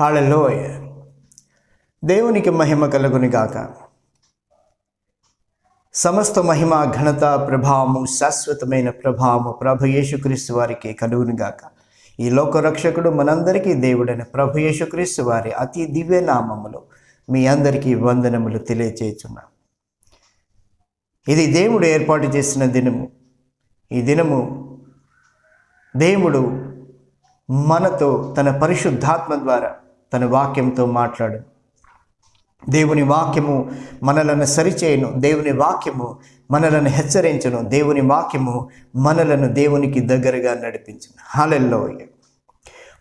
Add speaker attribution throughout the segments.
Speaker 1: హాళలోయ దేవునికి మహిమ కలుగుని గాక. సమస్త మహిమ ఘనత ప్రభావము శాశ్వతమైన ప్రభావము ప్రభు యేసుక్రీస్తు వారికి కలుగుని గాక. ఈ లోక రక్షకుడు మనందరికీ దేవుడైన ప్రభు యేసుక్రీస్తు వారి అతి దివ్య నామములు మీ అందరికీ వందనములు తెలియచేయుచున్నాం. ఇది దేవుడు ఏర్పాటు చేసిన దినము. ఈ దినము దేవుడు మనతో తన పరిశుద్ధాత్మ ద్వారా తన వాక్యంతో మాట్లాడు. దేవుని వాక్యము మనలను సరిచేయను. దేవుని వాక్యము మనలను హెచ్చరించను. దేవుని వాక్యము మనలను దేవునికి దగ్గరగా నడిపించను. హాలెల్లో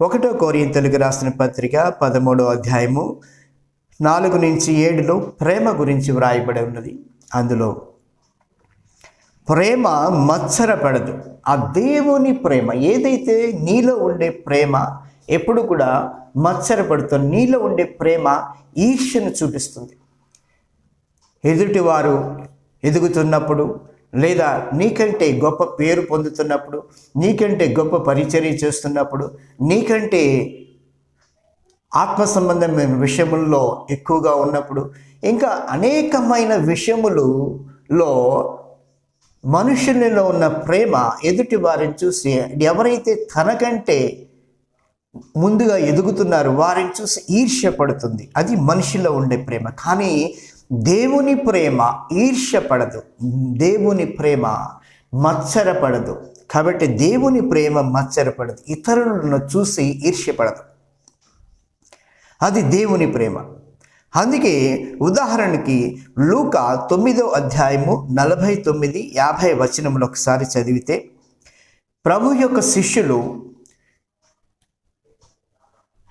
Speaker 1: ఒకటో కోరియంతలకు రాసిన పత్రిక పదమూడో అధ్యాయము నాలుగు నుంచి ఏడులో ప్రేమ గురించి వ్రాయబడి ఉన్నది. అందులో ప్రేమ మత్సరపడదు. ఆ దేవుని ప్రేమ ఏదైతే నీలో ఉండే ప్రేమ ఎప్పుడు కూడా మత్సరపడుతున్న నీలో ఉండే ప్రేమ ఈర్ష్యను చూపిస్తుంది. ఎదుటివారు ఎదుగుతున్నప్పుడు లేదా నీకంటే గొప్ప పేరు పొందుతున్నప్పుడు నీకంటే గొప్ప పరిచర్య చేస్తున్నప్పుడు నీకంటే ఆత్మ సంబంధమైన విషయముల్లో ఎక్కువగా ఉన్నప్పుడు ఇంకా అనేకమైన విషయములలో మనుషులలో ఉన్న ప్రేమ ఎదుటి వారిని చూసి ఎవరైతే తనకంటే ముందుగా ఎదుగుతున్నారు. వారిని చూసి ఈర్ష్య పడుతుంది అది మనిషిలో ఉండే ప్రేమ. కానీ దేవుని ప్రేమ ఈర్ష్య పడదు దేవుని ప్రేమ మత్సరపడదు. కాబట్టి దేవుని ప్రేమ మత్సరపడదు. ఇతరులను చూసి ఈర్ష్యపడదు. అది దేవుని ప్రేమ. అందుకే ఉదాహరణకి లూక తొమ్మిదో అధ్యాయము నలభై తొమ్మిది యాభై వచనములు ఒకసారి చదివితే ప్రభు యొక్క శిష్యులు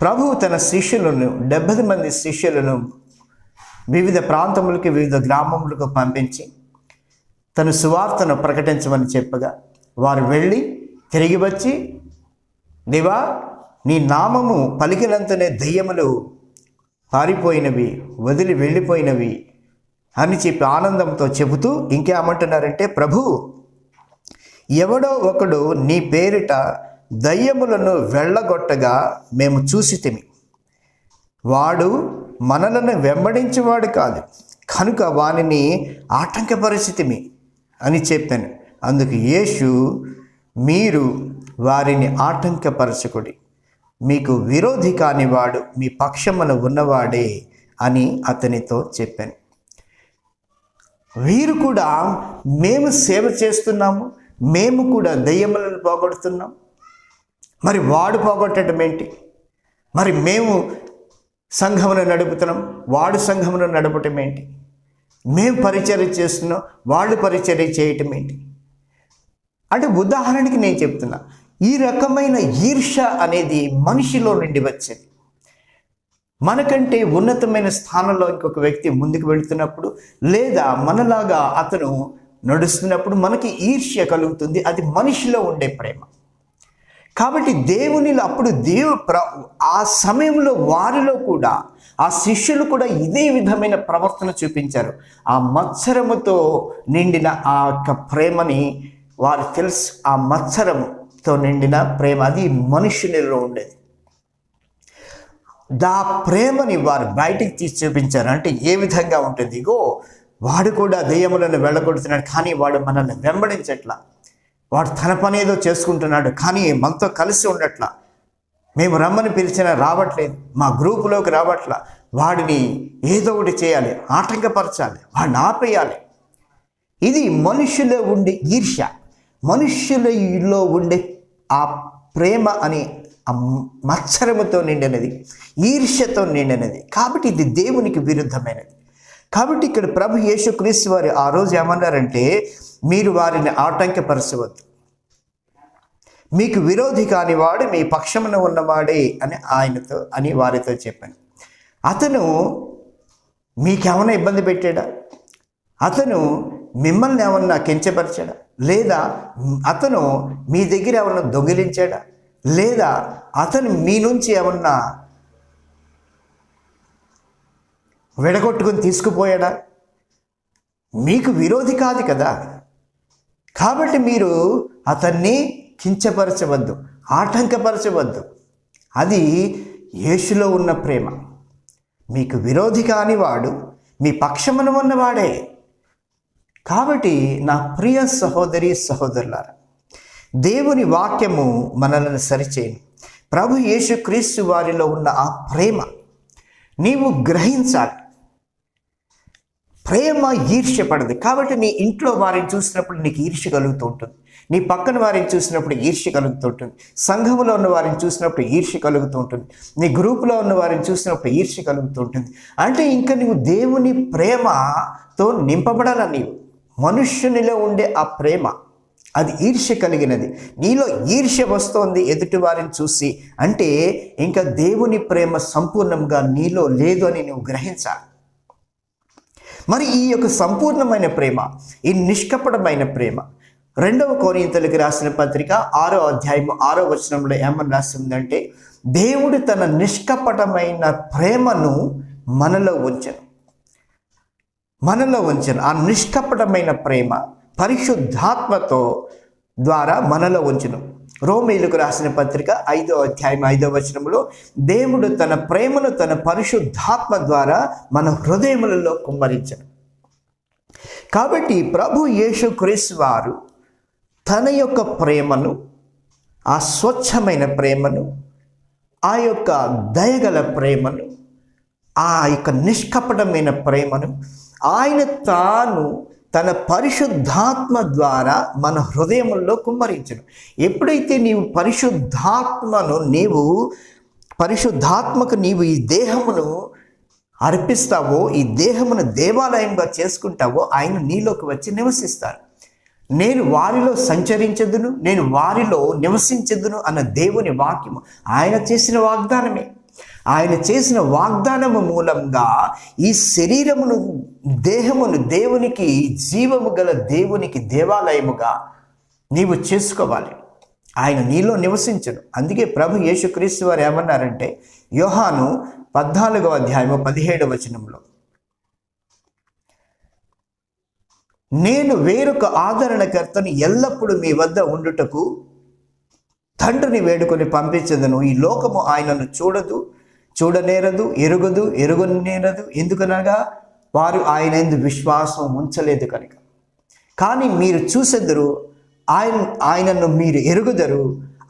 Speaker 1: ప్రభు తన శిష్యులను డెబ్బై మంది శిష్యులను వివిధ ప్రాంతములకి వివిధ గ్రామములకు పంపించి తన సువార్తను ప్రకటించమని చెప్పగా వారు వెళ్ళి తిరిగి వచ్చి దేవా నీ నామము పలికినంతనే దయ్యములు పారిపోయినవి వదిలి వెళ్ళిపోయినవి అని చెప్పి ఆనందంతో చెబుతూ ఇంకేమంటున్నారంటే ప్రభు ఎవడో ఒకడు నీ పేరిట దయ్యములను వెళ్ళగొట్టగా మేము చూసితిమి వాడు మనలను వెంబడించేవాడు కాదు కనుక వానిని ఆటంకపరిస్థితిమి అని చెప్పాను. అందుకు యేసు మీరు వారిని ఆటంకపరచకుడి. మీకు విరోధి కానివాడు మీ పక్షమున ఉన్నవాడే అని అతనితో చెప్పాను. వీరు కూడా మేము సేవ చేస్తున్నాము మేము కూడా దయ్యములను పోగొడుతున్నాం మరి వాడు పోగొట్టడం ఏంటి? మరి మేము సంఘమును నడుపుతున్నాం వాడు సంఘమును నడపటం ఏంటి? మేము పరిచర్య చేస్తున్నాం వాళ్ళు పరిచర్య చేయటం ఏంటి? అంటే ఉదాహరణకి నేను చెప్తున్నా ఈ రకమైన ఈర్ష అనేది మనిషిలో నుండి వచ్చేది. మనకంటే ఉన్నతమైన స్థానంలో ఇంకొక వ్యక్తి ముందుకు వెళుతున్నప్పుడు లేదా మనలాగా అతను నడుస్తున్నప్పుడు మనకి ఈర్ష్య కలుగుతుంది అది మనిషిలో ఉండే ప్రేమ. కాబట్టి దేవునిలో అప్పుడు దేవు ప్ర ఆ సమయంలో వారిలో కూడా ఆ శిష్యులు కూడా ఇదే విధమైన ప్రవర్తన చూపించారు. ఆ మత్సరముతో నిండిన ఆ యొక్క ప్రేమని వారు తెలుసు ఆ మత్సరముతో నిండిన ప్రేమ అది మనుషునిలో ఉండేది. దా ప్రేమని వారు బయటికి తీసి చూపించారు. అంటే ఏ విధంగా ఉంటుంది? ఇగో వాడు కూడా దెయ్యములను వెళ్ళగొడుతున్నాడు కానీ వాడు మనల్ని వెంబడించట్లా. వాడు తన పని ఏదో చేసుకుంటున్నాడు కానీ మనతో కలిసి ఉండట్లా. మేము రమ్మని పిలిచినా రావట్లేదు మా గ్రూపులోకి రావట్లా. వాడిని ఏదో ఒకటి చేయాలి ఆటంకపరచాలి వాడిని ఆపేయాలి. ఇది మనుషులో ఉండే ఈర్ష్య. మనుషులలో ఉండే ఆ ప్రేమ అని ఆ మత్సరముతో నిండినది ఈర్ష్యతో నిండినది. కాబట్టి ఇది దేవునికి విరుద్ధమైనది. కాబట్టి ఇక్కడ ప్రభు యేసుక్రీస్తు వారు ఆ రోజు ఏమన్నారంటే మీరు వారిని ఆటంకపరచవద్దు. మీకు విరోధి కానివాడు మీ పక్షమున ఉన్నవాడే అని ఆయనతో అని వారితో చెప్పాను. అతను మీకేమైనా ఇబ్బంది పెట్టాడా? అతను మిమ్మల్ని ఏమన్నా కించపరిచాడా? లేదా అతను మీ దగ్గర ఏమన్నా దొంగిలించాడా? లేదా అతను మీ నుంచి ఏమన్నా విడగొట్టుకుని తీసుకుపోయాడా? మీకు విరోధి కాదు కదా. కాబట్టి మీరు అతన్ని కించపరచవద్దు ఆటంకపరచవద్దు. అది యేసులో ఉన్న ప్రేమ. మీకు విరోధి కాని వాడు మీ పక్షమున ఉన్నవాడే. కాబట్టి నా ప్రియ సహోదరి సహోదరులారా దేవుని వాక్యము మనల్ని సరిచేయను. ప్రభు యేసుక్రీస్తు వారిలో ఉన్న ఆ ప్రేమ నీవు గ్రహించాలి. ప్రేమ ఈర్ష్య పడదు. కాబట్టి నీ ఇంట్లో వారిని చూసినప్పుడు నీకు ఈర్ష్య కలుగుతూ ఉంటుంది. నీ పక్కన వారిని చూసినప్పుడు ఈర్ష్య కలుగుతూ ఉంటుంది. సంఘములో ఉన్న వారిని చూసినప్పుడు ఈర్ష్య కలుగుతూ ఉంటుంది. నీ గ్రూపులో ఉన్న వారిని చూసినప్పుడు ఈర్ష్య కలుగుతూ ఉంటుంది. అంటే ఇంకా నువ్వు దేవుని ప్రేమతో నింపబడాల నీవు? మనుష్యునిలో ఉండే ఆ ప్రేమ అది ఈర్ష్య కలిగినది. నీలో ఈర్ష్య వస్తోంది ఎదుటి వారిని చూసి. అంటే ఇంకా దేవుని ప్రేమ సంపూర్ణంగా నీలో లేదు అని నువ్వు గ్రహించాలి. మరి ఈ యొక్క సంపూర్ణమైన ప్రేమ ఈ నిష్కపటమైన ప్రేమ. రెండవ కోరింతలకు రాసిన పత్రిక ఆరో అధ్యాయము ఆరో వచనంలో ఏమని రాసిందంటే దేవుడు తన నిష్కపటమైన ప్రేమను మనలో ఉంచను. మనలో ఉంచను. ఆ నిష్కపటమైన ప్రేమ పరిశుద్ధాత్మతో ద్వారా మనలో ఉంచను. రోమేలుకు రాసిన పత్రిక ఐదో అధ్యాయం ఐదో వచనంలో దేవుడు తన ప్రేమను తన పరిశుద్ధాత్మ ద్వారా మన హృదయములలో కుమ్మరించను కాబట్టి ప్రభు యేసు క్రీస్తు వారు తన యొక్క ప్రేమను ఆ స్వచ్ఛమైన ప్రేమను ఆ యొక్క దయగల ప్రేమను ఆ యొక్క నిష్కపటమైన ప్రేమను ఆయన తాను తన పరిశుద్ధాత్మ ద్వారా మన హృదయముల్లో కుమ్మరించను ఎప్పుడైతే నీవు పరిశుద్ధాత్మను నీవు పరిశుద్ధాత్మకు నీవు ఈ దేహమును అర్పిస్తావో ఈ దేహమును దేవాలయంగా చేసుకుంటావో ఆయన నీలోకి వచ్చి నివసిస్తారు. నేను వారిలో సంచరించదును నేను వారిలో నివసించదును అన్న దేవుని వాక్యము ఆయన చేసిన వాగ్దానమే. ఆయన చేసిన వాగ్దానము మూలంగా ఈ శరీరమును దేహమును దేవునికి జీవము గల దేవునికి దేవాలయముగా నీవు చేసుకోవాలి. ఆయన నీలో నివసించను. అందుకే ప్రభు యేసుక్రీస్తు వారు ఏమన్నారంటే యోహాను పద్నాలుగో అధ్యాయము పదిహేడవ వచనంలో నేను వేరొక ఆదరణకర్తను ఎల్లప్పుడూ మీ వద్ద ఉండుటకు తండ్రిని వేడుకొని పంపించదను. ఈ లోకము ఆయనను చూడదు. చూడనేరదు ఎరుగదు ఎరుగనేరదు. ఎందుకనగా వారు ఆయన ఎందు విశ్వాసం ఉంచలేదు కనుక. కానీ మీరు చూసెదరు ఆయన ఆయనను మీరు ఎరుగుదరు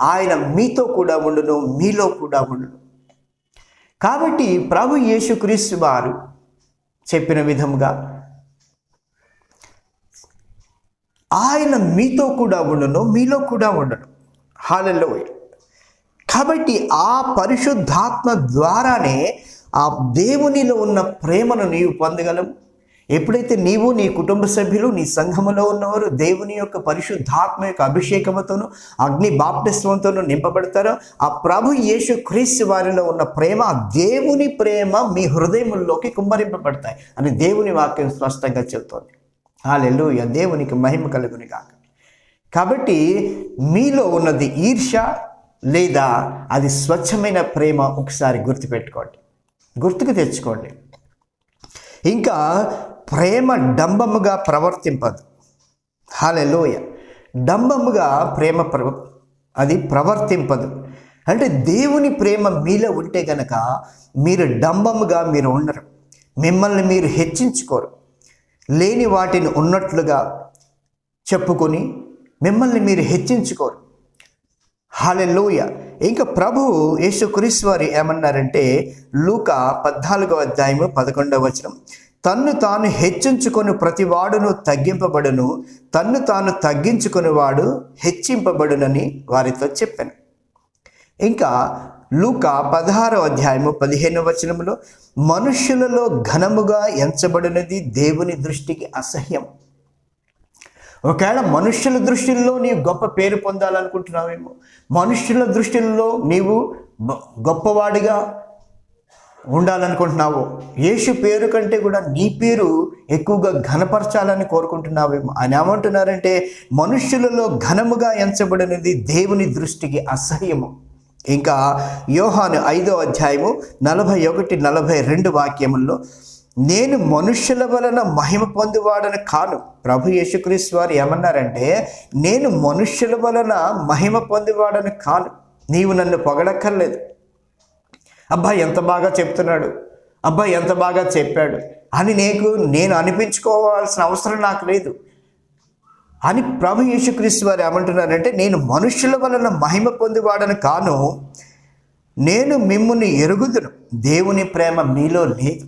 Speaker 1: ఆయన మీతో కూడా ఉండును మీలో కూడా ఉండును. కాబట్టి ప్రభు యేసుక్రీస్తు వారు చెప్పిన విధముగా ఆయన మీతో కూడా ఉండను మీలో కూడా ఉండను. హాలలో కాబట్టి ఆ పరిశుద్ధాత్మ ద్వారానే ఆ దేవునిలో ఉన్న ప్రేమను నీవు పొందగలవు. ఎప్పుడైతే నీవు నీ కుటుంబ సభ్యులు నీ సంఘములో ఉన్నవారు దేవుని యొక్క పరిశుద్ధాత్మ యొక్క అభిషేకముతోను అగ్ని బాప్టిస్వంతోనూ నింపబడతారో ఆ ప్రభు యేసు క్రీస్తు వారిలో ఉన్న ప్రేమ దేవుని ప్రేమ మీ హృదయముల్లోకి కుమ్మరింపబడతాయి అని దేవుని వాక్యం స్పష్టంగా చెబుతోంది. హాలెలూయ దేవునికి మహిమ కలుగుని కాక కాబట్టి మీలో ఉన్నది ఈర్ష లేదా అది స్వచ్ఛమైన ప్రేమ ఒకసారి గుర్తుపెట్టుకోండి. గుర్తుకు తెచ్చుకోండి. ఇంకా ప్రేమ డంబముగా ప్రవర్తింపదు. హాలెలోయ డంబముగా ప్రేమ ప్ర అది ప్రవర్తింపదు. అంటే దేవుని ప్రేమ మీలో ఉంటే గనక మీరు డంబముగా మీరు ఉండరు. మిమ్మల్ని మీరు హెచ్చించుకోరు. లేని వాటిని ఉన్నట్లుగా చెప్పుకొని మిమ్మల్ని మీరు హెచ్చించుకోరు. హాలెల్లోయ ఇంకా ప్రభు యేసుక్రీస్తు వారు ఏమన్నారంటే లూక పద్నాలుగో అధ్యాయము పదకొండవ వచనం. తన్ను తాను హెచ్చించుకొని ప్రతివాడును తగ్గింపబడును తన్ను తాను తగ్గించుకుని వాడు హెచ్చింపబడునని వారితో చెప్పాను. ఇంకా లూక పదహారో అధ్యాయము పదిహేను వచనములో మనుష్యులలో ఘనముగా ఎంచబడినది దేవుని దృష్టికి అసహ్యం. ఒకవేళ మనుష్యుల దృష్టిలో నీవు గొప్ప పేరు పొందాలనుకుంటున్నావేమో మనుష్యుల దృష్టిలో నీవు గొప్పవాడిగా ఉండాలనుకుంటున్నావు యేసు పేరు కంటే కూడా నీ పేరు ఎక్కువగా ఘనపరచాలని కోరుకుంటున్నావేమో ఆయన ఏమంటున్నారంటే మనుష్యులలో ఘనముగా ఎంచబడినది దేవుని దృష్టికి అసహ్యము. ఇంకా యోహాను ఐదో అధ్యాయము నలభై ఒకటి నలభై రెండు వాక్యముల్లో నేను మనుష్యుల వలన మహిమ పొందువాడని కాను. ప్రభు యేసుక్రీస్తు వారు ఏమన్నారంటే నేను మనుష్యుల వలన మహిమ పొందువాడని కాను. నీవు నన్ను పొగడక్కర్లేదు. అబ్బాయి ఎంత బాగా చెప్తున్నాడు. అబ్బాయి ఎంత బాగా చెప్పాడు. అని నీకు నేను అనిపించుకోవాల్సిన అవసరం నాకు లేదు. అని ప్రభు యేసుక్రీస్తు వారు ఏమంటున్నారంటే నేను మనుష్యుల వలన మహిమ పొందివాడని కాను. నేను మిమ్మల్ని ఎరుగుదును. దేవుని ప్రేమ మీలో లేదు.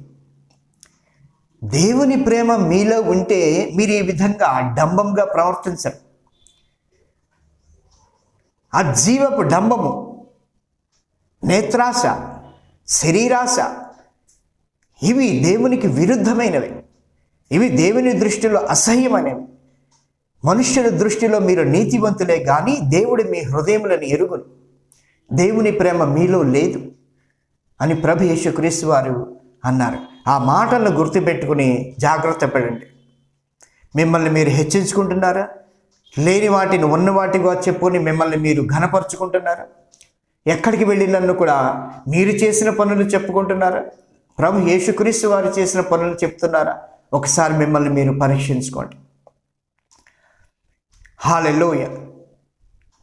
Speaker 1: దేవుని ప్రేమ మీలో ఉంటే మీరు ఈ విధంగా డంబంగా ప్రవర్తించరు. ఆ జీవపు డంబము నేత్రాశ శరీరాశ ఇవి దేవునికి విరుద్ధమైనవి. ఇవి దేవుని దృష్టిలో అసహ్యమైనవి. మనుష్యుల దృష్టిలో మీరు నీతివంతులే కానీ దేవుడు మీ హృదయములను ఎరుగును. దేవుని ప్రేమ మీలో లేదు అని ప్రభు యేసుక్రీస్తు వారు అన్నారు. ఆ మాటలను గుర్తుపెట్టుకుని జాగ్రత్త పడండి. మిమ్మల్ని మీరు హెచ్చించుకుంటున్నారా? లేని వాటిని ఉన్న వాటిగా చెప్పుకొని మిమ్మల్ని మీరు ఘనపరుచుకుంటున్నారా? ఎక్కడికి వెళ్ళినన్ను కూడా మీరు చేసిన పనులు చెప్పుకుంటున్నారా? ప్రభు యేసుక్రీస్తు వారు చేసిన పనులు చెప్తున్నారా? ఒకసారి మిమ్మల్ని మీరు పరీక్షించుకోండి. హాలెలోయ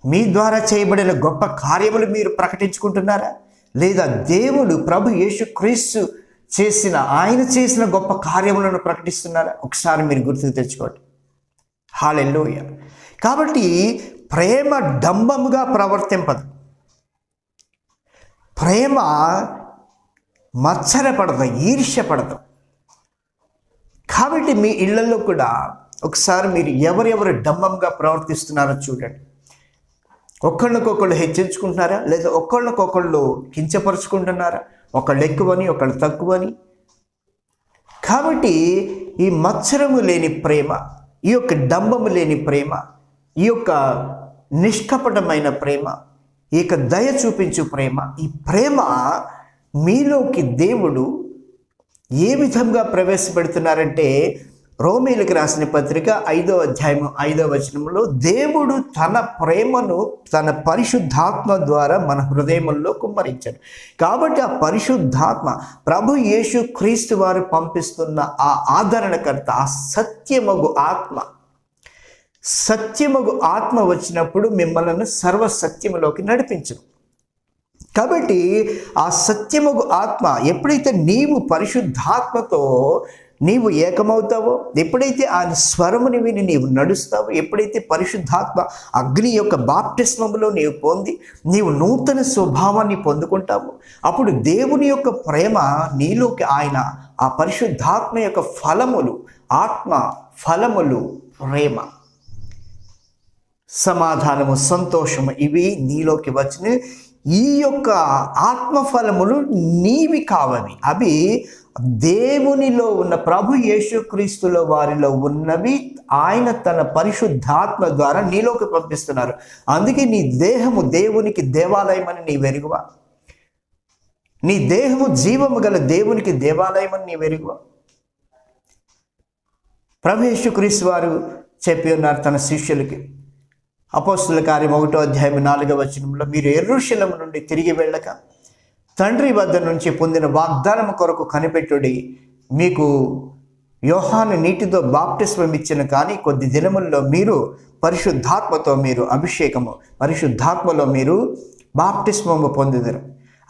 Speaker 1: మీ ద్వారా చేయబడిన గొప్ప కార్యములు మీరు ప్రకటించుకుంటున్నారా? లేదా దేవుడు ప్రభు యేసుక్రీస్తు చేసిన ఆయన చేసిన గొప్ప కార్యములను ప్రకటిస్తున్నారా? ఒకసారి మీరు గుర్తుకు తెచ్చుకోండి. హాలెల్లోయ. కాబట్టి ప్రేమ డంబముగా ప్రవర్తింపదు. ప్రేమ మచ్చరపడదు ఈర్ష్యపడదు. కాబట్టి మీ ఇళ్ళలో కూడా ఒకసారి మీరు ఎవరెవరు డంబంగా ప్రవర్తిస్తున్నారో చూడండి. ఒకళ్ళకొకళ్ళు హెచ్చించుకుంటున్నారా లేదా ఒకళ్ళకొకళ్ళు కించపరుచుకుంటున్నారా? ఒకళ్ళు ఎక్కువని ఒకళ్ళు తక్కువని. కాబట్టి ఈ మత్సరము లేని ప్రేమ ఈ యొక్క డంబము లేని ప్రేమ ఈ యొక్క నిష్కపటమైన ప్రేమ ఈ యొక్క దయ చూపించు ప్రేమ ఈ ప్రేమ మీలోకి దేవుడు ఏ విధంగా ప్రవేశపెడుతున్నారంటే రోమిలకు రాసిన పత్రిక ఐదో అధ్యాయం ఐదో వచనంలో దేవుడు తన ప్రేమను తన పరిశుద్ధాత్మ ద్వారా మన హృదయంలో కుమ్మరించాడు. కాబట్టి ఆ పరిశుద్ధాత్మ ప్రభు యేసు క్రీస్తు వారు పంపిస్తున్న ఆ ఆదరణకర్త ఆ సత్యమగు ఆత్మ సత్యమగు ఆత్మ వచ్చినప్పుడు మిమ్మల్ని సర్వ సత్యములోకి నడిపించను. కాబట్టి ఆ సత్యముగు ఆత్మ ఎప్పుడైతే నీవు పరిశుద్ధాత్మతో నీవు ఏకమవుతావో ఎప్పుడైతే ఆయన స్వరముని విని నీవు నడుస్తావో ఎప్పుడైతే పరిశుద్ధాత్మ అగ్ని యొక్క బాప్టిస్మములో నీవు పొంది నీవు నూతన స్వభావాన్ని పొందుకుంటావు అప్పుడు దేవుని యొక్క ప్రేమ నీలోకి ఆయన ఆ పరిశుద్ధాత్మ యొక్క ఫలములు ఆత్మ ఫలములు ప్రేమ. సమాధానము సంతోషము ఇవి నీలోకి వచ్చిన ఈ యొక్క ఆత్మఫలములు నీవి కావవి. అవి దేవునిలో ఉన్న ప్రభు యేసుక్రీస్తులో వారిలో ఉన్నవి ఆయన తన పరిశుద్ధాత్మ ద్వారా నీలోకి పంపిస్తున్నారు. అందుకే నీ దేహము దేవునికి దేవాలయం అని నీ వెరుగువా నీ దేహము జీవము గల దేవునికి దేవాలయం అని నీ వెరుగువా ప్రభు యేసుక్రీస్తు వారు చెప్పి ఉన్నారు తన శిష్యులకి. అపోస్తుల కార్యం ఒకటో అధ్యాయం నాలుగవ వచనంలో మీరు ఎర్రుశలం నుండి తిరిగి వెళ్ళక తండ్రి వద్ద నుంచి పొందిన వాగ్దానం కొరకు కనిపెట్టుడి. మీకు యోహాను నీటితో బాప్టిస్మం ఇచ్చిన కానీ కొద్ది దినముల్లో మీరు పరిశుద్ధాత్మతో మీరు అభిషేకము పరిశుద్ధాత్మలో మీరు బాప్టిస్మము పొందిదరు.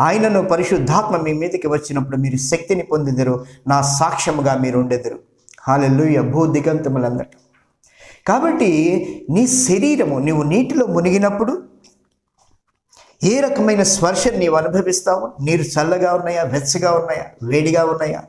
Speaker 1: ఆయనను పరిశుద్ధాత్మ మీ మీదకి వచ్చినప్పుడు మీరు శక్తిని పొందిదరు నా సాక్ష్యముగా మీరు ఉండెదరు. హాలెల్లుయ భూ దిగంతములందట. కాబట్టి నీ శరీరము నీవు నీటిలో మునిగినప్పుడు ఏ రకమైన స్పర్శ నీవు అనుభవిస్తావు? నీరు చల్లగా ఉన్నాయా? వెచ్చగా ఉన్నాయా? వేడిగా ఉన్నాయా?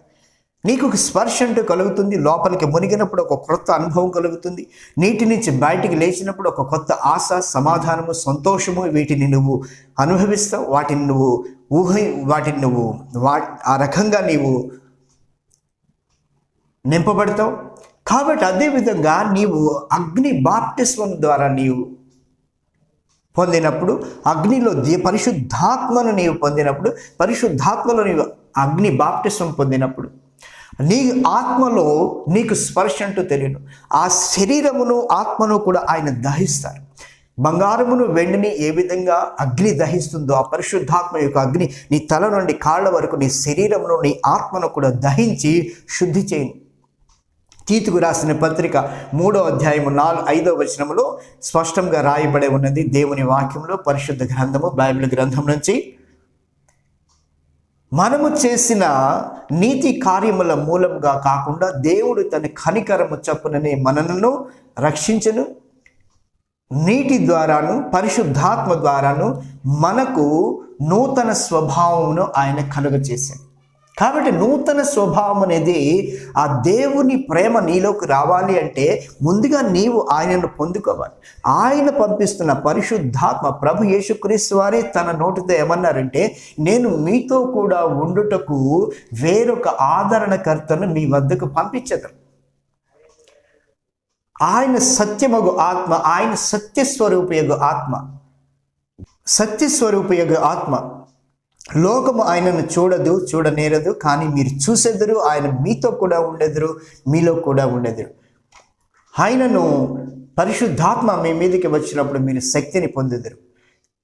Speaker 1: నీకు ఒక స్పర్శ అంటూ కలుగుతుంది. లోపలికి మునిగినప్పుడు ఒక కొత్త అనుభవం కలుగుతుంది. నీటి నుంచి బయటికి లేచినప్పుడు ఒక కొత్త ఆశ సమాధానము సంతోషము వీటిని నువ్వు అనుభవిస్తావు. వాటిని నువ్వు ఊహ వాటిని నువ్వు వా ఆ రకంగా నీవు నింపబడతావు. కాబట్టి అదేవిధంగా నీవు అగ్ని బాప్టిస్వం ద్వారా నీవు పొందినప్పుడు అగ్నిలో దీ పరిశుద్ధాత్మను నీవు పొందినప్పుడు పరిశుద్ధాత్మలో నీవు అగ్ని బాప్టిసం పొందినప్పుడు నీ ఆత్మలో నీకు స్పర్శ అంటూ తెలియను. ఆ శరీరమును ఆత్మను కూడా ఆయన దహిస్తారు. బంగారమును వెండిని ఏ విధంగా అగ్ని దహిస్తుందో ఆ పరిశుద్ధాత్మ యొక్క అగ్ని నీ తల నుండి కాళ్ళ వరకు నీ శరీరమును నీ ఆత్మను కూడా దహించి శుద్ధి చేయను. తీతుకు రాసిన పత్రిక మూడో అధ్యాయము నాలుగు ఐదో వచనములో స్పష్టంగా రాయబడి ఉన్నది దేవుని వాక్యంలో పరిశుద్ధ గ్రంథము బైబిల్ గ్రంథం నుంచి. మనము చేసిన నీతి కార్యముల మూలంగా కాకుండా దేవుడు తన కనికరము చప్పుననే మనలను రక్షించను. నీటి ద్వారాను పరిశుద్ధాత్మ ద్వారాను మనకు నూతన స్వభావమును ఆయన కలుగచేశాడు కాబట్టి నూతన స్వభావం అనేది ఆ దేవుని ప్రేమ నీలోకి రావాలి అంటే ముందుగా నీవు ఆయనను పొందుకోవాలి. ఆయన పంపిస్తున్న పరిశుద్ధాత్మ ప్రభు యేసుక్రీస్తు వారే తన నోటితో ఏమన్నారంటే నేను మీతో కూడా ఉండుటకు వేరొక ఆదరణకర్తను మీ వద్దకు పంపించగలను. ఆయన సత్యమగు ఆత్మ ఆయన సత్యస్వరూపయగు ఆత్మ సత్యస్వరూపయగు ఆత్మ లోకము ఆయనను చూడదు చూడనేరదు కానీ మీరు చూసేదరు ఆయన మీతో కూడా ఉండెదరు మీలో కూడా ఉండెదరు. ఆయనను పరిశుద్ధాత్మ మీ మీదకి వచ్చినప్పుడు మీరు శక్తిని పొందెదరు.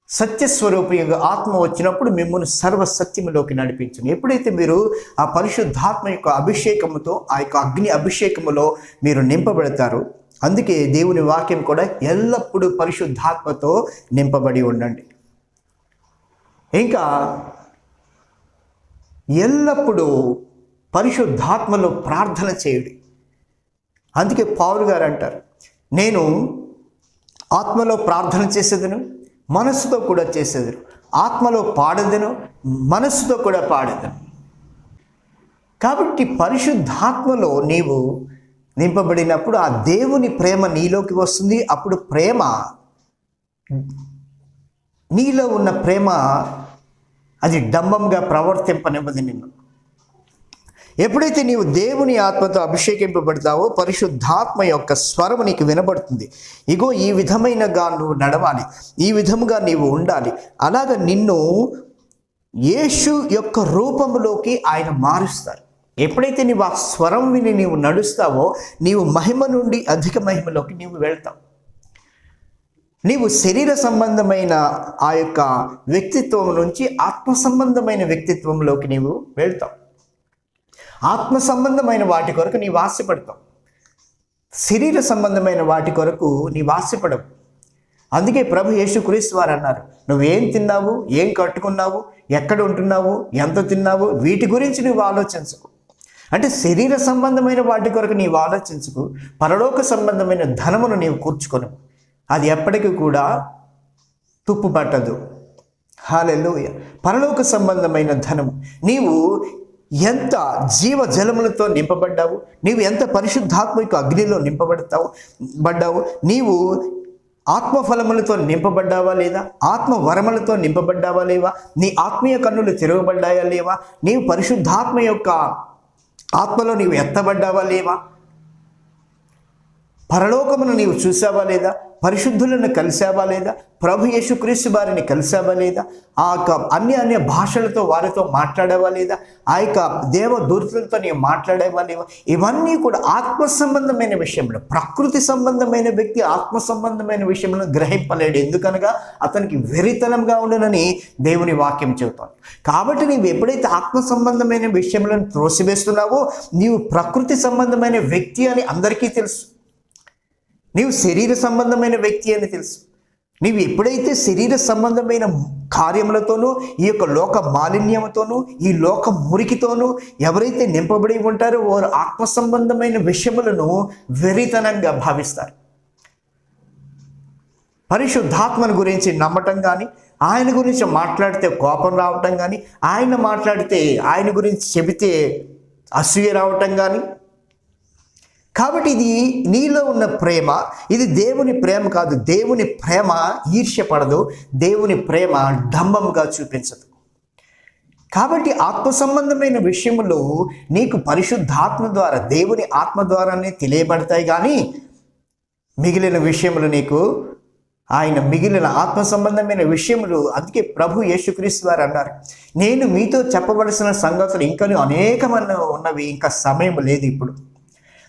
Speaker 1: సత్యస్వరూపయోగ ఆత్మ వచ్చినప్పుడు మిమ్మల్ని సర్వ సత్యములోకి నడిపించును. ఎప్పుడైతే మీరు ఆ పరిశుద్ధాత్మ యొక్క అభిషేకముతో ఆ యొక్క అగ్ని అభిషేకములో మీరు నింపబడతారు అందుకే దేవుని వాక్యం కూడా ఎల్లప్పుడూ పరిశుద్ధాత్మతో నింపబడి ఉండండి. ఇంకా ఎల్లప్పుడూ పరిశుద్ధాత్మలో ప్రార్థన చేయుడి. అందుకే పావులు గారు అంటారు నేను ఆత్మలో ప్రార్థన చేసేదను మనస్సుతో కూడా చేసేదను. ఆత్మలో పాడేదను మనస్సుతో కూడా పాడేదను. కాబట్టి పరిశుద్ధాత్మలో నీవు నింపబడినప్పుడు ఆ దేవుని ప్రేమ నీలోకి వస్తుంది. అప్పుడు ప్రేమ నీలో ఉన్న ప్రేమ అది డంబంగా ప్రవర్తింపనివ్వదు నిన్ను. ఎప్పుడైతే నీవు దేవుని ఆత్మతో అభిషేకింపబడతావో పరిశుద్ధాత్మ యొక్క స్వరం నీకు వినబడుతుంది. ఇగో ఈ విధమైనగా నువ్వు నడవాలి. ఈ విధముగా నీవు ఉండాలి. అలాగ నిన్ను యేసు యొక్క రూపంలోకి ఆయన మారుస్తారు. ఎప్పుడైతే నీవు ఆ స్వరం విని నీవు నడుస్తావో నీవు మహిమ నుండి అధిక మహిమలోకి నీవు వెళ్తావు. నీవు శరీర సంబంధమైన ఆ యొక్క వ్యక్తిత్వం నుంచి ఆత్మ సంబంధమైన వ్యక్తిత్వంలోకి నీవు వెళ్తావు. ఆత్మ సంబంధమైన వాటి కొరకు నీవు ఆశపడతావు. శరీర సంబంధమైన వాటి కొరకు నీవు ఆశపడవు. అందుకే ప్రభు యేసుక్రీస్తు వారు అన్నారు నువ్వేం తిన్నావు? ఏం కట్టుకున్నావు? ఎక్కడ ఉంటున్నావు? ఎంత తిన్నావు? వీటి గురించి నువ్వు ఆలోచించకు. అంటే శరీర సంబంధమైన వాటి కొరకు నీవు ఆలోచించకు పరలోక సంబంధమైన ధనమును నీవు కూర్చుకొను అది ఎప్పటికీ కూడా తుప్పు పట్టదు హాలెలూయ పరలోక సంబంధమైన ధనము. నీవు ఎంత జీవ జలములతో నింపబడ్డావు నీవు ఎంత పరిశుద్ధాత్మక అగ్నిలో నింపబడతావు పడ్డావు నీవు ఆత్మఫలములతో నింపబడ్డావా లేదా? ఆత్మ వరములతో నింపబడ్డావా లేవా? నీ ఆత్మీయ కన్నులు తిరగబడ్డాయా లేవా? నీవు పరిశుద్ధాత్మ యొక్క ఆత్మలో నీవు ఎత్తబడ్డావా లేవా? పరలోకమును నీవు చూసావా లేదా? పరిశుద్ధులను కలిసావా లేదా? ప్రభు యేసుక్రీస్తు వారిని కలిసావా లేదా? ఆ యొక్క అన్య అన్య భాషలతో వారితో మాట్లాడావా లేదా? ఆ యొక్క దేవదూతలతో నీవు మాట్లాడేవా లేవా ఇవన్నీ కూడా ఆత్మ సంబంధమైన విషయంలో ప్రకృతి సంబంధమైన వ్యక్తి ఆత్మ సంబంధమైన విషయంలో గ్రహింపలేడు. ఎందుకనగా అతనికి వెరితనంగా ఉండనని దేవుని వాక్యం చెబుతాను కాబట్టి నీవు ఎప్పుడైతే ఆత్మ సంబంధమైన విషయంలో త్రోసివేస్తున్నావో నీవు ప్రకృతి సంబంధమైన వ్యక్తి అని అందరికీ తెలుసు. నీవు శరీర సంబంధమైన వ్యక్తి అని తెలుసు. నీవు ఎప్పుడైతే శరీర సంబంధమైన కార్యములతోనూ ఈ యొక్క లోక మాలిన్యంతోనూ ఈ లోక మురికితోనూ ఎవరైతే నింపబడి ఉంటారో వారు ఆత్మ సంబంధమైన విషయములను వెరితనంగా భావిస్తారు. పరిశుద్ధాత్మను గురించి నమ్మటం కానీ ఆయన గురించి మాట్లాడితే కోపం రావటం కానీ ఆయన మాట్లాడితే ఆయన గురించి చెబితే అసూయ రావటం కానీ కాబట్టి ఇది నీలో ఉన్న ప్రేమ. ఇది దేవుని ప్రేమ కాదు. దేవుని ప్రేమ ఈర్ష్యపడదు. దేవుని ప్రేమ డంబంగా చూపించదు. కాబట్టి ఆత్మ సంబంధమైన విషయంలో నీకు పరిశుద్ధాత్మ ద్వారా దేవుని ఆత్మ ద్వారానే తెలియబడతాయి కానీ మిగిలిన విషయములు నీకు ఆయన మిగిలిన ఆత్మ సంబంధమైన విషయములు అందుకే ప్రభు యేసుక్రీస్తు వారు అన్నారు నేను మీతో చెప్పవలసిన సంగతులు ఇంకా అనేకమైన ఉన్నవి ఇంకా సమయం లేదు ఇప్పుడు.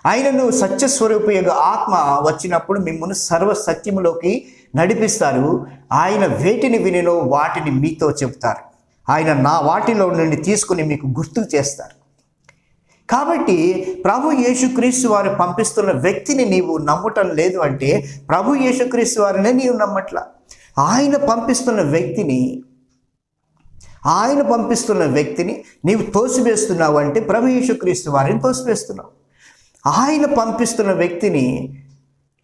Speaker 1: ఆయనను సత్యస్వరూప యొక్క ఆత్మ వచ్చినప్పుడు మిమ్మల్ని సర్వ సత్యములోకి నడిపిస్తారు. ఆయన వేటిని వినినో వాటిని మీతో చెబుతారు. ఆయన నా వాటిలో నుండి తీసుకుని మీకు గుర్తు చేస్తారు. కాబట్టి ప్రభు యేసుక్రీస్తు వారు పంపిస్తున్న వ్యక్తిని నీవు నమ్మటం లేదు అంటే ప్రభు యేసుక్రీస్తు వారినే నీవు నమ్మట్ల. ఆయన పంపిస్తున్న వ్యక్తిని ఆయన పంపిస్తున్న వ్యక్తిని నీవు తోసివేస్తున్నావు అంటే ప్రభు యేసుక్రీస్తు వారిని తోసివేస్తున్నావు. ఆయన పంపిస్తున్న వ్యక్తిని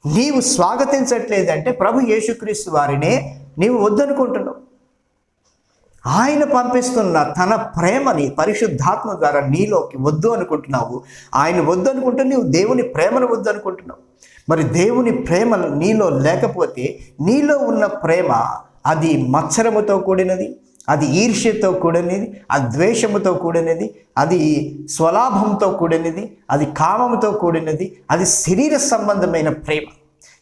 Speaker 1: నీవు స్వాగతించట్లేదంటే ప్రభు యేసుక్రీస్తు వారినే నీవు వద్దనుకుంటున్నావు. ఆయన పంపిస్తున్న తన ప్రేమని పరిశుద్ధాత్మ ద్వారా నీలోకి వద్దు అనుకుంటున్నావు. ఆయన వద్దు అనుకుంటే నీవు దేవుని ప్రేమను వద్దు అనుకుంటున్నావు మరి దేవుని ప్రేమ నీలో లేకపోతే నీలో ఉన్న ప్రేమ అది మత్సరముతో కూడినది. అది ఈర్ష్యతో కూడినది అది ద్వేషముతో కూడినది అది స్వలాభంతో కూడినది అది కామముతో కూడినది అది శరీర సంబంధమైన ప్రేమ.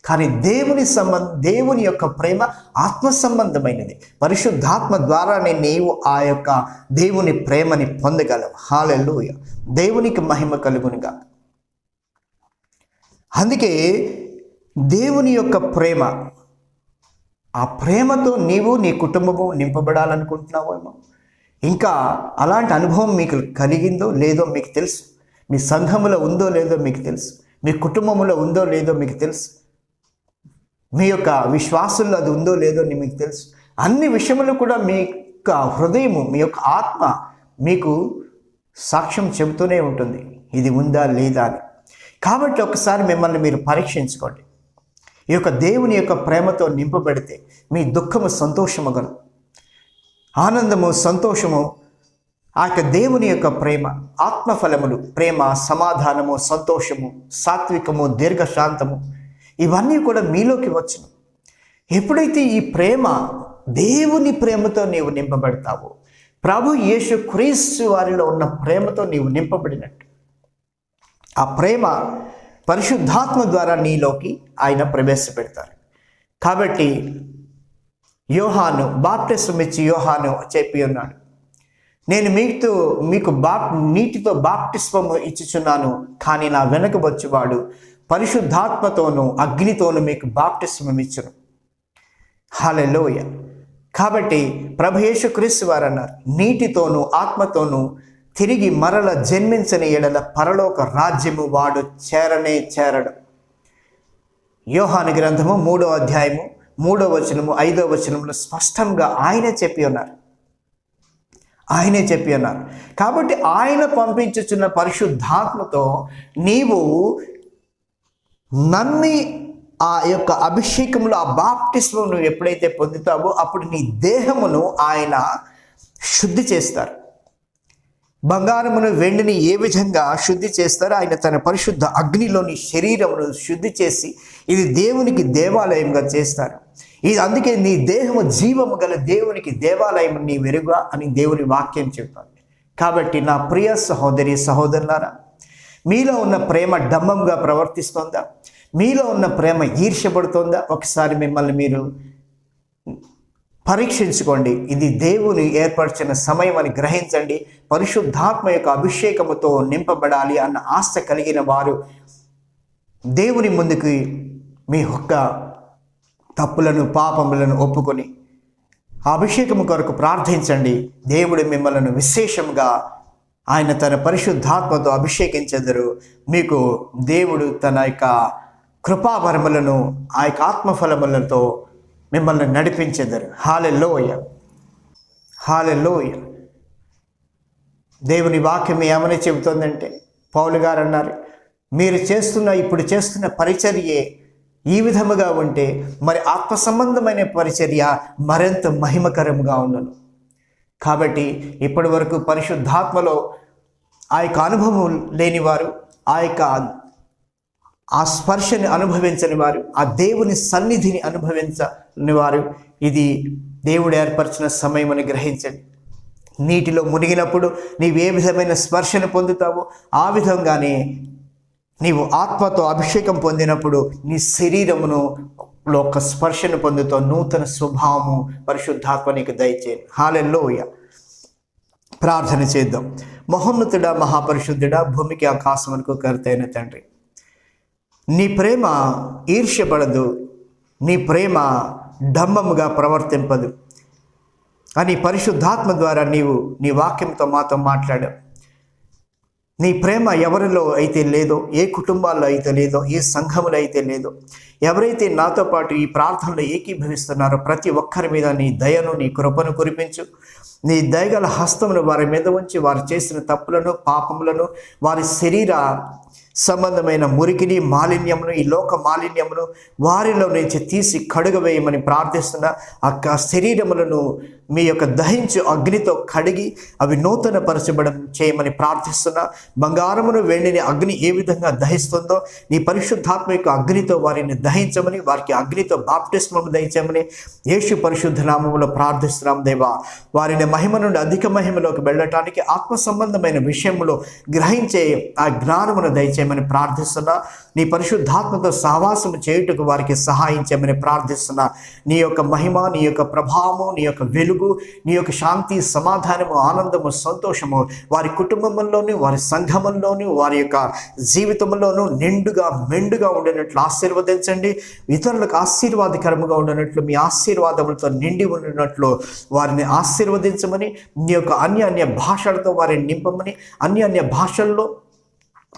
Speaker 1: కానీ దేవుని సంబంధ దేవుని యొక్క ప్రేమ ఆత్మ సంబంధమైనది పరిశుద్ధాత్మ ద్వారానే నీవు ఆ యొక్క దేవుని ప్రేమని పొందగలవు. హాలెల్లుయ. దేవునికి మహిమ కలుగునుగా అందుకే దేవుని యొక్క ప్రేమ ఆ ప్రేమతో నీవు నీ కుటుంబము నింపబడాలనుకుంటున్నావేమో ఇంకా అలాంటి అనుభవం మీకు కలిగిందో లేదో మీకు తెలుసు. మీ సంఘములో ఉందో లేదో మీకు తెలుసు. మీ కుటుంబంలో ఉందో లేదో మీకు తెలుసు. మీ యొక్క విశ్వాసంలో అది ఉందో లేదో మీకు తెలుసు. అన్ని విషయములు కూడా మీ యొక్క హృదయము మీ యొక్క ఆత్మ మీకు సాక్ష్యం చెబుతూనే ఉంటుంది. ఇది ఉందా లేదా అని. కాబట్టి ఒకసారి మిమ్మల్ని మీరు పరీక్షించుకోండి. ఈ యొక్క దేవుని యొక్క ప్రేమతో నింపబడితే మీ దుఃఖము సంతోషమగను. ఆనందము సంతోషము ఆ యొక్క దేవుని యొక్క ప్రేమ ఆత్మఫలములు ప్రేమ సమాధానము సంతోషము సాత్వికము దీర్ఘశాంతము ఇవన్నీ కూడా మీలోకి వచ్చును. ఎప్పుడైతే ఈ ప్రేమ దేవుని ప్రేమతో నీవు నింపబడతావో ప్రభు యేసు క్రీస్తు వారిలో ఉన్న ప్రేమతో నీవు నింపబడినట్టు. ఆ ప్రేమ పరిశుద్ధాత్మ ద్వారా నీలోకి ఆయన ప్రవేశపెడతారు. కాబట్టి యోహాను బాప్టిస్మ్ ఇచ్చి యోహాను చెప్పి ఉన్నాడు. నేను మీతో మీకు బాప్ నీటితో బాప్టిస్వం ఇచ్చుచున్నాను కానీ నా వెనక వచ్చేవాడు పరిశుద్ధాత్మతోనూ అగ్నితోనూ మీకు బాప్టిస్వం ఇచ్చును. హాలెలోయ కాబట్టి ప్రభు యేసుక్రీస్తు వారు అన్నారు నీటితోనూ ఆత్మతోనూ తిరిగి మరల జన్మించని ఎడల పరలోక రాజ్యము వాడు చేరనే చేరడు. యోహాను గ్రంథము మూడో అధ్యాయము మూడో వచనము ఐదో వచనములు స్పష్టంగా ఆయనే చెప్పి ఉన్నారు. ఆయనే చెప్పి ఉన్నారు. కాబట్టి ఆయన పంపించుచున్న పరిశుద్ధాత్మతో నీవు నమ్మి ఆ యొక్క అభిషేకంలో ఆ బాప్టిస్మం నువ్వు ఎప్పుడైతే పొందుతావో అప్పుడు నీ దేహమును ఆయన శుద్ధి చేస్తారు. బంగారమును వెండిని ఏ విధంగా శుద్ధి చేస్తారో ఆయన తన పరిశుద్ధ అగ్నిలోని శరీరమును శుద్ధి చేసి ఇది దేవునికి దేవాలయంగా చేస్తారు. ఇది అందుకే నీ దేహము జీవము గల దేవునికి దేవాలయం నీ వెరుగా అని దేవుని వాక్యం చెప్తాను కాబట్టి నా ప్రియ సహోదరి సహోదరులారా మీలో ఉన్న ప్రేమ డమ్మంగా ప్రవర్తిస్తోందా? మీలో ఉన్న ప్రేమ ఈర్ష్యపడుతోందా? ఒకసారి మిమ్మల్ని మీరు పరీక్షించుకోండి. ఇది దేవుని ఏర్పరిచిన సమయం అని గ్రహించండి. పరిశుద్ధాత్మ యొక్క అభిషేకముతో నింపబడాలి అన్న ఆశ కలిగిన వారు దేవుని ముందుకు మీ యొక్క తప్పులను పాపములను ఒప్పుకొని అభిషేకము కొరకు ప్రార్థించండి. దేవుడు మిమ్మల్ని విశేషంగా ఆయన తన పరిశుద్ధాత్మతో అభిషేకించెదరు. మీకు దేవుడు తన యొక్క కృపావరములను ఆ యొక్క ఆత్మఫలములతో మిమ్మల్ని నడిపించెదరు. హాలెలోయ. హాలెలోయ. దేవుని వాక్యం ఏమని చెబుతోందంటే పౌలు గారు అన్నారు మీరు చేస్తున్న ఇప్పుడు చేస్తున్న పరిచర్యే ఈ విధముగా ఉంటే మరి ఆత్మ సంబంధమైన పరిచర్య మరింత మహిమకరంగా ఉండను కాబట్టి ఇప్పటి వరకు పరిశుద్ధాత్మలో ఆ యొక్క అనుభవం లేనివారు ఆ యొక్క ఆ స్పర్శని అనుభవించని వారు ఆ దేవుని సన్నిధిని అనుభవించని వారు. ఇది దేవుడు ఏర్పరిచిన సమయం అని గ్రహించండి. నీటిలో మునిగినప్పుడు నీవు ఏ విధమైన స్పర్శను పొందుతావో ఆ విధంగానే నీవు ఆత్మతో అభిషేకం పొందినప్పుడు నీ శరీరమును ఒక స్పర్శను పొందుతో నూతన స్వభావము పరిశుద్ధాత్మ నీకు దయచేయండి. హాలెల్లోయ ప్రార్థన చేద్దాం. మహోన్నతుడా మహాపరిశుద్ధుడా భూమికి ఆకాశమునకు కరుతైన తండ్రి. నీ ప్రేమ ఈర్ష్యపడదు. నీ ప్రేమ డంబముగా ప్రవర్తింపదు. అని పరిశుద్ధాత్మ ద్వారా నీవు నీ వాక్యంతో మాతో మాట్లాడావు నీ ప్రేమ ఎవరిలో అయితే లేదో ఏ కుటుంబాల్లో అయితే లేదో ఏ సంఘములో అయితే లేదో ఎవరైతే నాతో పాటు ఈ ప్రార్థనలో ఏకీభవిస్తున్నారో ప్రతి ఒక్కరి మీద నీ దయను నీ కృపను కురిపించు. నీ దయగల హస్తమును వారి మీద ఉంచి వారు చేసిన తప్పులను పాపములను వారి శరీర సంబంధమైన మురికిని మాలిన్యమును ఈ లోక మాలిన్యమును వారిలో నుంచి తీసి కడుగవేయమని ప్రార్థిస్తున్న ఆ శరీరములను మీ యొక్క దహించు అగ్నితో కడిగి అవి నూతన పరచబడం చేయమని ప్రార్థిస్తున్న బంగారమును వెండిని అగ్ని ఏ విధంగా దహిస్తుందో నీ పరిశుద్ధాత్మ యొక్క అగ్నితో వారిని దహించమని వారికి అగ్నితో బాప్టిస్మము దహించమని యేసు పరిశుద్ధ నామములో ప్రార్థిస్తున్నాం దేవా. వారిని మహిమ నుండి అధిక మహిమలోకి వెళ్ళటానికి ఆత్మ సంబంధమైన విషయములో గ్రహించే ఆ జ్ఞానమును చేయమని ప్రార్థిస్తున్నా. నీ పరిశుద్ధాత్మతో సహవాసం చేయుటకు వారికి సహాయం చేయమని ప్రార్థిస్తున్నా. నీ యొక్క మహిమ నీ యొక్క ప్రభావము నీ యొక్క వెలుగు నీ యొక్క శాంతి సమాధానము ఆనందము సంతోషము వారి కుటుంబంలోని వారి సంఘముల్లోని వారి యొక్క జీవితంలోనూ నిండుగా మెండుగా ఉండేటట్లు ఆశీర్వదించండి. ఇతరులకు ఆశీర్వాదకరముగా ఉండనట్లు మీ ఆశీర్వాదములతో నిండి ఉండినట్లు వారిని ఆశీర్వదించమని నీ యొక్క అన్య అన్య భాషలతో వారిని నింపమని అన్య అన్య భాషల్లో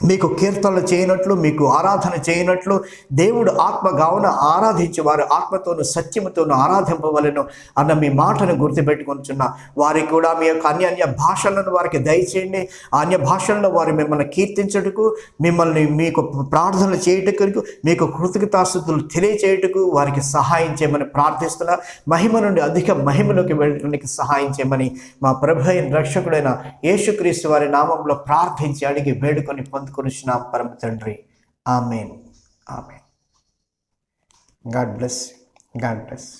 Speaker 1: మీకు కీర్తనలు చేయనట్లు మీకు ఆరాధన చేయనట్లు దేవుడు ఆత్మ కావున ఆరాధించి వారు ఆత్మతోను సత్యముతోను ఆరాధింపవలను అన్న మీ మాటను గుర్తుపెట్టుకుంటున్న. వారికి కూడా మీ యొక్క అన్య అన్య భాషలను వారికి దయచేయండి. అన్య భాషల్లో వారు మిమ్మల్ని కీర్తించుటకు మిమ్మల్ని మీకు ప్రార్థనలు చేయుటకు మీకు కృతజ్ఞతాస్థుతులు తెలియచేయటకు వారికి సహాయం చేయమని ప్రార్థిస్తున్నా. మహిమ నుండి అధిక మహిమలోకి వెళ్ళడానికి సహాయం చేయమని మా ప్రభు అయిన రక్షకుడైన యేసుక్రీస్తు వారి నామంలో ప్రార్థించి అడిగి వేడుకొని పొందుకొనిచ్చిన పరమ తండ్రి amen amen God bless God bless